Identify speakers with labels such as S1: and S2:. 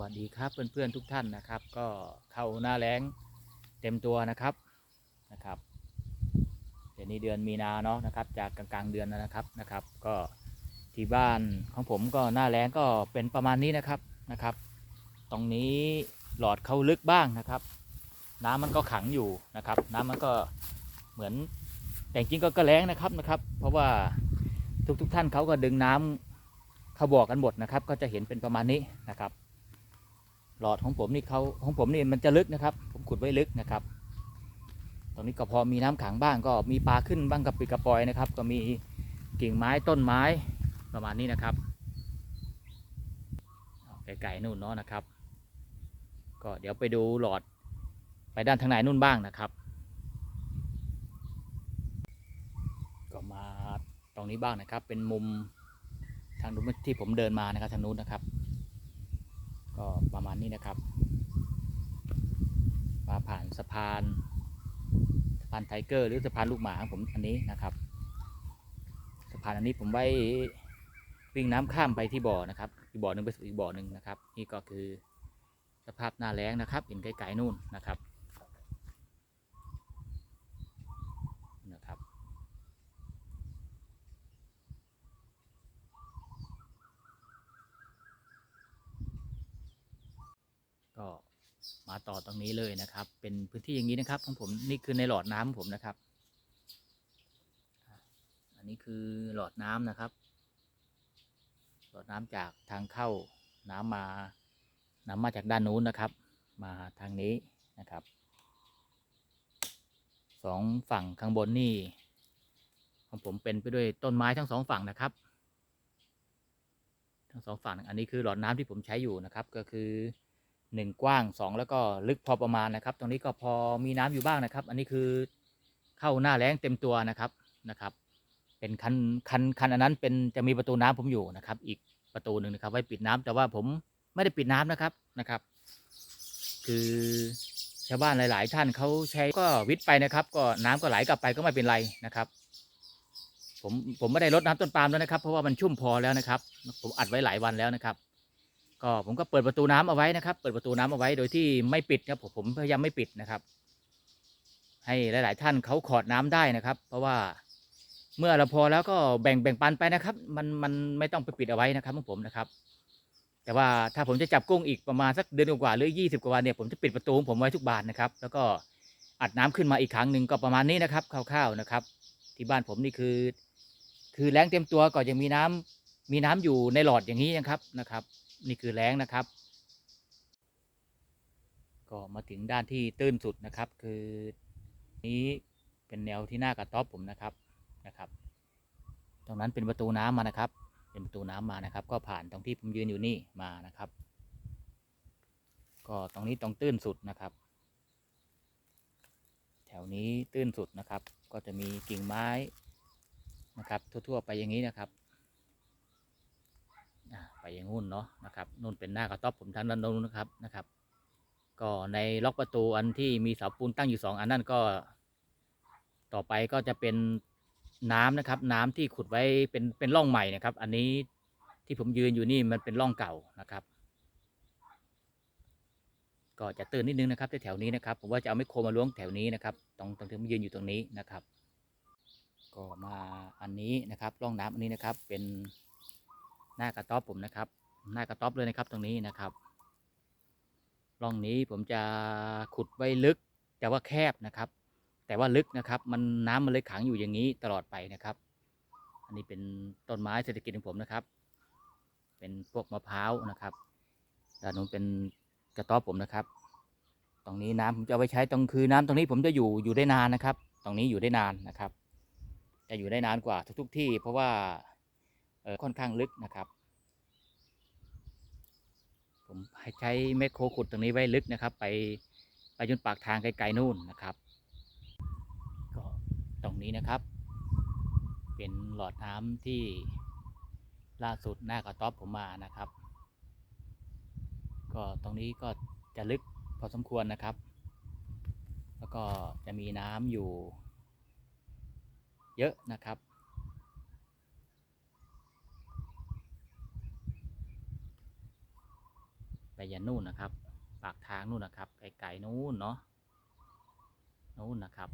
S1: วัสดีครับเพื่อนๆทุกท่านนะครับ ก็เข้าหน้าแล้งเต็มตัวนะครับนะครับเดือนนี้เดือนมีนาเนาะนะครับ จากกลางๆเดือนแล้วนะครับนะครับ ก็ที่บ้านของผมก็หน้าแล้งก็เป็นประมาณนี้นะครับนะครับ ตรงนี้หลอดเข้าลึกบ้างนะครับ น้ำมันก็ขังอยู่นะครับ น้ำมันก็เหมือนแต่จริงก็ก็แล้งนะครับนะครับ เพราะว่าทุกๆทท่านเขาก็ดึงน้ำเขาบ่อกันหมดนะครับ ก็จะเห็นเป็นประมาณนี้นะครับ หลอดของผมนี่เขาของผมนี่มันจะลึกนะครับ ผมขุดไว้ลึกนะครับตรงนี้ก็พอมีน้ำขังบ้างก็มีปลาขึ้นบ้างกับปีกระปอยนะครับ ก็มีกิ่งไม้ต้นไม้ประมาณนี้นะครับไกลๆนู่นเนาะนะครับ ก็เดี๋ยวไปดูหลอดไปด้านทางไหนนู่นบ้างนะครับ ก็มาตรงนี้บ้างนะครับ เป็นมุมทางนู้นที่ผมเดินมานะครับทางนู้นนะครับ ประมาณนี้นะครับ มาผ่านสะพานสะพานไทเกอร์ หรือสะพานลูกหมาของผมอันนี้นะครับ สะพานอันนี้ผมไว้วิ่งน้ำข้ามไปที่บ่อนะครับ อีกบ่อหนึ่งไปสู่อีกบ่อหนึ่งนะครับ นี่ก็คือสภาพหน้าแล้งนะครับเห็นไกลๆนู่นนะครับ ก็มาต่อตรงนี้เลยนะครับ เป็นพื้นที่อย่างนี้นะครับของผมนี่คือในหลอดน้ำของผมนะครับ อันนี้คือหลอดน้ำนะครับ หลอดน้ำจากทางเข้าน้ำมาน้ำมาจากด้านนู้นนะครับ มาทางนี้นะครับสองฝั่งข้างบนนี่ของผมเป็นไปด้วยต้นไม้ทั้งสองฝั่งนะครับ ทั้งสองฝั่งอันนี้คือหลอดน้ำที่ผมใช้อยู่นะครับ ก็คือ หนึ่งกว้างสองแล้วก็ลึกพอประมาณนะครับ ตรงนี้ก็พอมีน้ำอยู่บ้างนะครับ อันนี้คือเข้าหน้าแล้งเต็มตัวนะครับนะครับ เป็นคันคันคันอันนั้นเป็นจะมีประตูน้ำผมอยู่นะครับ อีกประตูหนึ่งนะครับ ไว้ปิดน้ำแต่ว่าผมไม่ได้ปิดน้ำนะครับนะครับ คือชาวบ้านหลาย ๆ ท่านเขาใช้ก็วิทย์ไปนะครับ ก็น้ำก็ไหลกลับไปก็ไม่เป็นไรนะครับ ผมผมไม่ได้ลดน้ำต้นปาล์มแล้วนะครับ เพราะว่ามันชุ่มพอแล้วนะครับ ผมอัดไว้หลายวันแล้วนะครับ ก็ผมก็เปิดประตูน้ำเอาไว้นะครับ เปิดประตูน้ำเอาไว้โดยที่ไม่ปิดครับผมพยายามไม่ปิดนะครับ ให้หลาย ๆ ท่านเขาขอดน้ำได้นะครับ เพราะว่าเมื่อเราพอแล้วก็แบ่งแบ่งปันไปนะครับ มันมันไม่ต้องไปปิดเอาไว้นะครับของผมนะครับ แต่ว่าถ้าผมจะจับกุ้งอีกประมาณสักเดือนกว่าหรือยี่สิบกว่าวันเนี่ยผมจะปิดประตูของผมไว้ทุกบานนะครับ แล้วก็อัดน้ำขึ้นมาอีกครั้งหนึ่งก็ประมาณนี้นะครับคร่าวๆนะครับ ที่บ้านผมนี่คือ คือแรงเต็มตัวก็ยังมีน้ำมีน้ำอยู่ในหลอดอย่างนี้นะครับนะครับ นี่คือแรงนะครับ ก็มาถึงด้านที่ตื้นสุดนะครับ คือนี้เป็นแนวที่หน้ากระต๊อบผมนะครับนะครับ ตรงนั้นเป็นประตูน้ำมานะครับ เป็นประตูน้ำมานะครับ ก็ผ่านตรงที่ผมยืนอยู่นี่มานะครับ ก็ตรงนี้ตรงตื้นสุดนะครับ แถวนี้ตื้นสุดนะครับ ก็จะมีกิ่งไม้นะครับ ทั่วๆ ไปอย่างนี้นะครับ ไปอย่างงู้นเนาะนะครับนู่นเป็นหน้ากระต๊อบผมทางด้านโน้นนะครับนะครับ ก็ในล็อกประตูอันที่มีเสาปูนตั้งอยู่สองอันนั่นก็ ต่อไปก็จะเป็นน้ำนะครับ น้ำที่ขุดไว้เป็นเป็นร่องใหม่นะครับ อันนี้ที่ผมยืนอยู่นี่มันเป็นร่องเก่านะครับ ก็จะตื่นนิดนึงนะครับแถวๆนี้นะครับ ผมว่าจะเอาไมโครมาล้วงแถวนี้นะครับตรงตรงที่ผมยืนอยู่ตรงนี้นะครับ ก็มาอันนี้นะครับร่องน้ำอันนี้นะครับเป็น หน้ากระต๊อบผมนะครับ หน้ากระต๊อบเลยนะครับตรงนี้นะครับร่องนี้ผมจะขุดไว้ลึก แต่ว่าแคบนะครับ แต่ว่าลึกนะครับ มันน้ำมันเลยขังอยู่อย่างนี้ตลอดไปนะครับ อันนี้เป็นต้นไม้เศรษฐกิจของผมนะครับ เป็นพวกมะพร้าวนะครับด้านนู้นเป็นกระต๊อบผมนะครับ ตรงนี้น้ำผมจะเอาไว้ใช้ตรงคือน้ำตรงนี้ผมจะอยู่อยู่ได้นานนะครับ ตรงนี้อยู่ได้นานนะครับ จะอยู่ได้นานกว่าทุก ๆ ที่ เพราะว่า ค่อนข้างลึกนะครับ ผมใใช้แมคโครขุดตรงนี้ไว้ลึกนะครับ ไปไปจนปากทางไกลๆนู่นนะครับก็ตรงนี้นะครับ เป็นหลอดน้ำที่ล่าสุดหน้ากระต๊อบผมมานะครับ ก็ตรงนี้ก็จะลึกพอสมควรนะครับ แล้วก็จะมีน้ำอยู่เยอะนะครับ ไป ยันนู่นนะครับ ปากทางนู่นนะครับไกลๆนู่นเนาะนู่นนะครับ